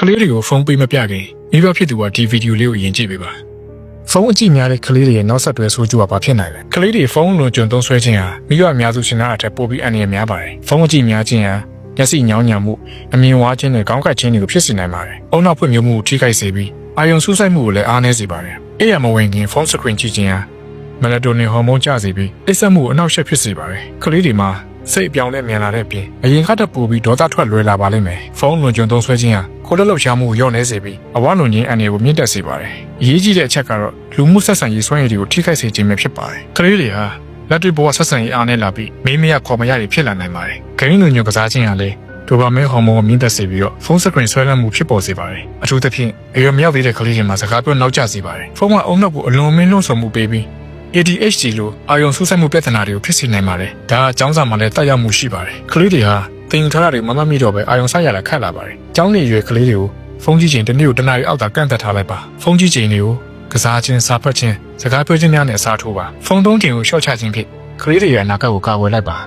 ကလေးတွေကိုဖုန်းပေးမပြခင်မိဘဖြစ်သူကဒီဗီဒီယိုလေးကိုအရင်ကြည့်ပေးပါဖုန်းအကြည့်များတဲ့ကလေးတွေရဲ့နောက်ဆက်တွဲဆိုးကျိုးကဘာဖြစ်နိုင်လဲကလေးတွေဖုန်းလွန်ကျွံသုံးဆွဲခြင်းဟာမိဘအများစုရှင်သားအထက်ပိုပြီးအန္တရာယ်များပါတယ်ဖုန်းအကြည့်များခြင်းဟာမျက်စိညောင်းညံမှုအမြင်ဝါခြင်းနဲ့ခေါင်းကိုက်ခြင်းတွေကိုဖြစ်စေနိုင်ပါတယ်အုံနောက်ဖွင့်မျိုးမှုကိုထိခိုက်စေပြီးအာယုံဆူးဆိုင်မှုကိုလည်းအားနည်းစေပါတယ်အေးရမဝင်ခင်ဖုန်းစကရင်ကြည့်ခြင်းဟာမက်လာတိုနင်ဟော်မုန်းကျစေပြီးအိပ်စက်မှုကိုအနှောက်အယှက်ဖြစ်စေပါတယ်ကလေးတွေမှာ စိတ်အပြောင်းလဲမြန်လာတဲ့အပြင်အရင်ကတည်းကပိုပြီးဒေါသထွက်လွယ်လာပါလိမ့်မယ်ဖုန်းလွန်ကျွံသုံးဆွဲခြင်းဟာကိုယ်လက်လောက်ရှားမှုကိုလျော့နေစေပြီးအဝလွန်ခြင်းအန္တရာယ်ကိုမြင့်တက်စေပါတယ်အရေးကြီးတဲ့အချက်ကတော့လူမှုဆက်ဆံရေးစွမ်းရည်တွေကိုထိခိုက်စေခြင်းပဲဖြစ်ပါတယ်ကလေးတွေဟာလက်တွေ့ဘဝဆက်ဆံရေးအားနည်းလာပြီးမိမရခေါ်မရတွေဖြစ်လာနိုင်ပါတယ်ဂိမ်းလွန်ညွကစားခြင်းဟာလည်းဒိုပါမင်းဟော်မုန်းကိုမြင့်တက်စေပြီးတော့ဖုန်းစကရင်ဆွဲလန်းမှုဖြစ်ပေါ်စေပါတယ်အထူးသဖြင့်အရွယ်မရောက်သေးတဲ့ကလေးတွေမှာစကားပြောနောက်ကျစေပါတယ်ဖုန်းကအုံနောက်ကိုအလွန်မင်းလွန်ဆောင်မှုပေးပြီး ADHD လို့အာယုံဆူဆိုင်မှုပြဿနာတွေကိုဖြစ်စေနိုင်ပါတယ်။ဒါကကျောင်းစာမှာလည်းတက်ရောက်မှုရှိပါတယ်။ကလေးတွေဟာတင်ယူထားတာတွေမမမိတော့ပဲအာယုံဆိုင်ရတာခက်လာပါတယ်။ကျောင်းနေရွယ်ကလေးတွေကိုဖုန်းကြည့်ချိန်တစ်နေ့ကိုတစ်နာရီအောက်သာကန့်သက်ထားလိုက်ပါ။ဖုန်းကြည့်ချိန်တွေကိုကစားခြင်းစာဖတ်ခြင်းစကားပြောခြင်းများနဲ့အစားထိုးပါ။ဖုန်းသုံးချိန်ကိုရှော့ချခြင်းဖြင့်ကလေးတွေရဲ့အနာဂတ်ကိုကာကွယ်လိုက်ပါ